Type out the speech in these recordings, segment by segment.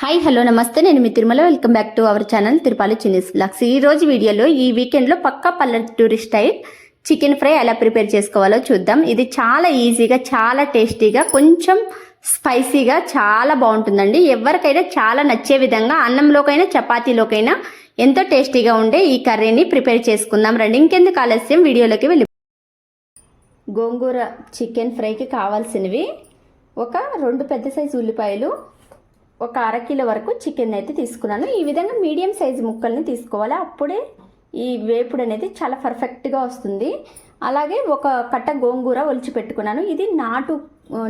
Hi hello నమస్తే. నేను మీ Tirumala. Welcome back to our channel Tirupali Chinni's vlogs ఈ రోజు వీడియోలో ఈ వీకెండ్లో పక్కా పల్లెటూరి స్టైల్ చికెన్ ఫ్రై ఎలా ప్రిపేర్ చేసుకోవాలో చూద్దాం. ఇది చాలా ఈజీగా చాలా టేస్టీగా కొంచెం స్పైసీగా చాలా బాగుంటుందండి. ఎవరికైనా చాలా నచ్చే విధంగా అన్నంలోకైనా చపాతీలోకైనా ఎంతో టేస్టీగా ఉండే ఈ కర్రీని ప్రిపేర్ చేసుకుందాం. రండి ఇంకెందుకు ఆలస్యం? వీడియోలోకి వెళ్ళి గోంగూర చికెన్ ఫ్రైకి కావాల్సినవి ఒక రెండు పెద్ద సైజు ఉల్లిపాయలు ఒక అరకిలో వరకు చికెన్ అయితే తీసుకున్నాను. ఈ విధంగా మీడియం సైజు ముక్కల్ని తీసుకోవాలి. అప్పుడే ఈ వేపుడు అనేది చాలా పర్ఫెక్ట్గా వస్తుంది. అలాగే ఒక కట్ట గోంగూర ఒలిచి పెట్టుకున్నాను. ఇది నాటు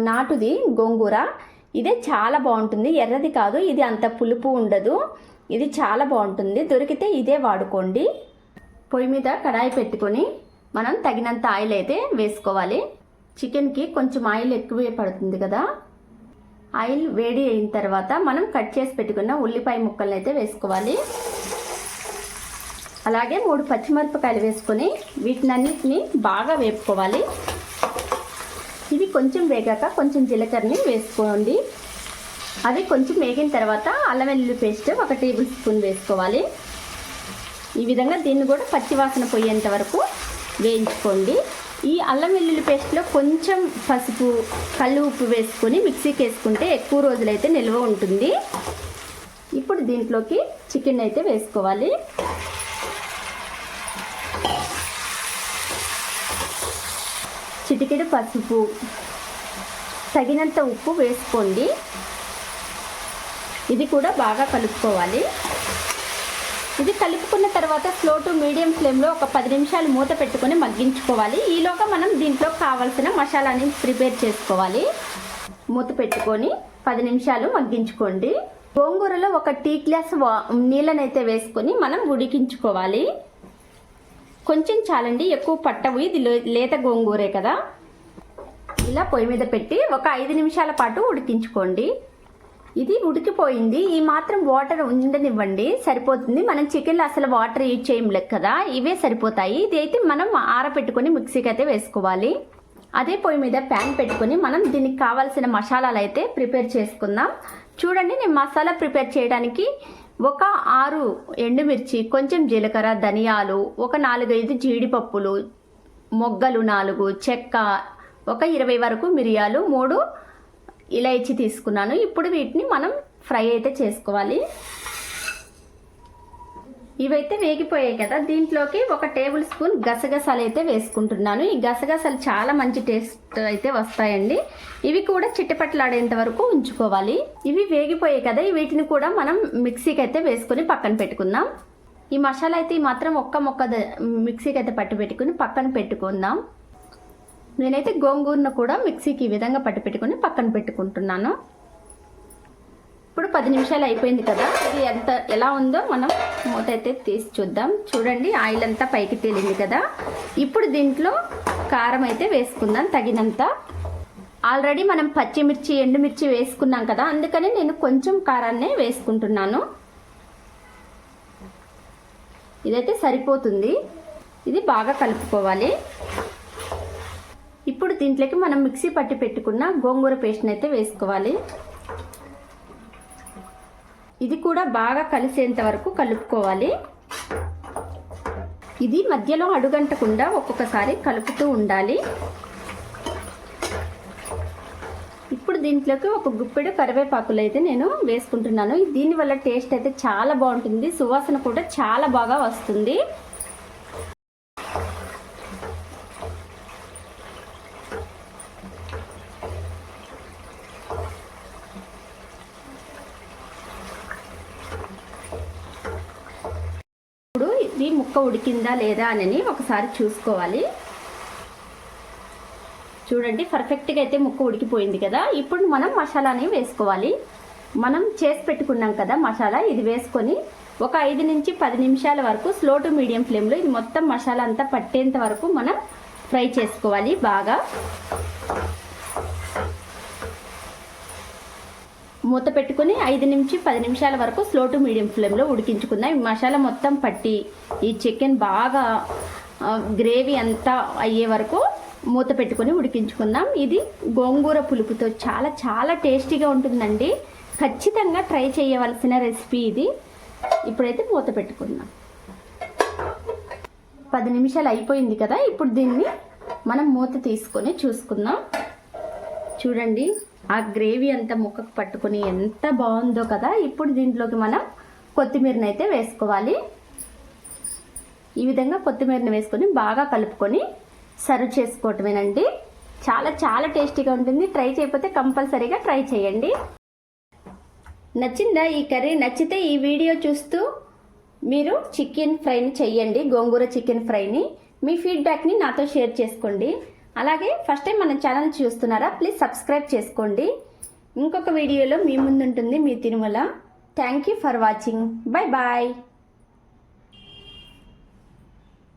నాటుది గోంగూర. ఇదే చాలా బాగుంటుంది. ఎర్రది కాదు ఇది అంత పులుపు ఉండదు. ఇది చాలా బాగుంటుంది. దొరికితే ఇదే వాడుకోండి. పొయ్యి మీద కడాయి పెట్టుకొని మనం తగినంత ఆయిల్ అయితే వేసుకోవాలి. చికెన్కి కొంచెం ఆయిల్ ఎక్కువే పడుతుంది కదా. ఆయిల్ వేడి అయిన తర్వాత మనం కట్ చేసి పెట్టుకున్న ఉల్లిపాయ ముక్కలను అయితే వేసుకోవాలి. అలాగే మూడు పచ్చిమిరపకాయలు వేసుకొని వీటినన్నిటిని బాగా వేపుకోవాలి. ఇవి కొంచెం వేగాక కొంచెం జీలకర్రని వేసుకోండి. అది కొంచెం వేగిన తర్వాత అల్లం వెల్లుల్లి పేస్ట్ ఒక టేబుల్ స్పూన్ వేసుకోవాలి. ఈ విధంగా దీన్ని కూడా పచ్చివాసన పోయేంత వరకు వేయించుకోండి. ఈ అల్లం వెల్లుల్లి పేస్ట్లో కొంచెం పసుపు కళ్ళు ఉప్పు వేసుకొని మిక్సీకి వేసుకుంటే ఎక్కువ రోజులైతే నిల్వ ఉంటుంది. ఇప్పుడు దీంట్లోకి చికెన్ అయితే వేసుకోవాలి. చిటికెడు పసుపు తగినంత ఉప్పు వేసుకోండి. ఇది కూడా బాగా కలుపుకోవాలి. ఇది కలుపుకున్న తర్వాత స్లో టు మీడియం ఫ్లేమ్లో ఒక పది నిమిషాలు మూత పెట్టుకొని మగ్గించుకోవాలి. ఈలోగా మనం దీంట్లో కావాల్సిన మసాలాని ప్రిపేర్ చేసుకోవాలి. మూత పెట్టుకొని పది నిమిషాలు మగ్గించుకోండి. గోంగూరలో ఒక టీ గ్లాస్ వా- నీళ్ళనైతే వేసుకొని మనం ఉడికించుకోవాలి. కొంచెం చాలండి ఎక్కువ పట్టవు. ఇది లే- లేత గోంగూరే కదా. ఇలా పొయ్యి మీద పెట్టి ఒక ఐదు నిమిషాల పాటు ఉడికించుకోండి. ఇది ఉడికిపోయింది. ఈ మాత్రం వాటర్ ఉండనివ్వండి. సరిపోతుంది. మనం చికెన్లో అసలు వాటర్ యూజ్ చేయం కదా. ఇవే సరిపోతాయి. ఇది అయితే మనం ఆరపెట్టుకొని మిక్సీకి అయితే వేసుకోవాలి. అదే పొయ్యి మీద ప్యాన్ పెట్టుకొని మనం దీనికి కావాల్సిన మసాలాలు అయితే ప్రిపేర్ చేసుకుందాం. చూడండి నేను మసాలా ప్రిపేర్ చేయడానికి ఒక ఆరు ఎండుమిర్చి కొంచెం జీలకర్ర ధనియాలు ఒక నాలుగైదు జీడిపప్పులు మొగ్గలు నాలుగు చెక్క ఒక ఇరవై వరకు మిరియాలు మూడు ఇలైచి తీసుకున్నాను. ఇప్పుడు వీటిని మనం ఫ్రై అయితే చేసుకోవాలి. ఇవైతే వేగిపోయాయి కదా. దీంట్లోకి ఒక టేబుల్ స్పూన్ గసగసాలు అయితే వేసుకుంటున్నాను. ఈ గసగసాలు చాలా మంచి టేస్ట్ అయితే వస్తాయండి. ఇవి కూడా చిట్టపట్లాడేంత వరకు ఉంచుకోవాలి. ఇవి వేగిపోయాయి కదా. వీటిని కూడా మనం మిక్సీకి అయితే వేసుకొని పక్కన పెట్టుకుందాం. ఈ మసాలా అయితే ఈ మాత్రం ఒక్క మొక్క మిక్సీకి అయితే పట్టు పెట్టుకుని పక్కన పెట్టుకుందాం. నేనైతే గోంగూరను కూడా మిక్సీకి ఈ విధంగా పట్టి పెట్టుకుని పక్కన పెట్టుకుంటున్నాను. ఇప్పుడు పది నిమిషాలు అయిపోయింది కదా ఇది ఎంత ఎలా ఉందో మనం మూత అయితే తీసి చూద్దాం. చూడండి ఆయిల్ అంతా పైకి తేలింది కదా. ఇప్పుడు దీంట్లో కారం అయితే వేసుకుందాం తగినంత. ఆల్రెడీ మనం పచ్చిమిర్చి ఎండుమిర్చి వేసుకున్నాం కదా అందుకని నేను కొంచెం కారాన్నే వేసుకుంటున్నాను. ఇదైతే సరిపోతుంది. ఇది బాగా కలుపుకోవాలి. ఇప్పుడు దీంట్లోకి మనం మిక్సీ పట్టి పెట్టుకున్న గోంగూర పేస్ట్ని అయితే వేసుకోవాలి. ఇది కూడా బాగా కలిసేంత వరకు కలుపుకోవాలి. ఇది మధ్యలో అడుగంటకుండా ఒక్కొక్కసారి కలుపుతూ ఉండాలి. ఇప్పుడు దీంట్లోకి ఒక గుప్పెడు కరివేపాకులు అయితే నేను వేసుకుంటున్నాను. దీనివల్ల టేస్ట్ అయితే చాలా బాగుంటుంది. సువాసన కూడా చాలా బాగా వస్తుంది. ఇప్పుడు ఇది ముక్క ఉడికిందా లేదా అని ఒకసారి చూసుకోవాలి. చూడండి పర్ఫెక్ట్గా అయితే ముక్క ఉడికిపోయింది కదా. ఇప్పుడు మనం మసాలాని వేసుకోవాలి. మనం చేసి పెట్టుకున్నాం కదా మసాలా ఇది వేసుకొని ఒక ఐదు నుంచి పది నిమిషాల వరకు స్లో టు మీడియం ఫ్లేమ్లో ఇది మొత్తం మసాలా అంతా పట్టేంత వరకు మనం ఫ్రై చేసుకోవాలి బాగా. మూత పెట్టుకుని ఐదు నుంచి పది నిమిషాల వరకు స్లో టు మీడియం ఫ్లేమ్లో ఉడికించుకుందాం. ఈ మసాలా మొత్తం పట్టి ఈ చికెన్ బాగా గ్రేవీ అంతా అయ్యే వరకు మూత పెట్టుకొని ఉడికించుకుందాం. ఇది గోంగూర పులుపుతో చాలా చాలా టేస్టీగా ఉంటుందండి. ఖచ్చితంగా ట్రై చేయవలసిన రెసిపీ ఇది. ఇప్పుడైతే మూత పెట్టుకుందాం. పది నిమిషాలు అయిపోయింది కదా ఇప్పుడు దీన్ని మనం మూత తీసుకొని చూసుకుందాం. చూడండి. ఆ గ్రేవీ అంతా ముక్కకు పట్టుకుని ఎంత బాగుందో కదా ఇప్పుడు దీంట్లోకి మనం కొత్తిమీరని అయితే వేసుకోవాలి. ఈ విధంగా కొత్తిమీరని వేసుకొని బాగా కలుపుకొని సర్వ్ చేసుకోవటమేనండి. చాలా చాలా టేస్టీగా ఉంటుంది. ట్రై చేయకపోతే కంపల్సరీగా ట్రై చేయండి. నచ్చిందా ఈ కర్రీ? నచ్చితే ఈ వీడియో చూస్తూ మీరు చికెన్ ఫ్రైని చెయ్యండి గోంగూర చికెన్ ఫ్రైని. మీ ఫీడ్బ్యాక్ని నాతో షేర్ చేసుకోండి. అలాగే ఫస్ట్ టైం మన ఛానల్ చూస్తున్నారా ప్లీజ్ సబ్స్క్రైబ్ చేసుకోండి. ఇంకొక వీడియోలో మీ ముందుంటుంది మీ Tirumala. Thank you for watching bye bye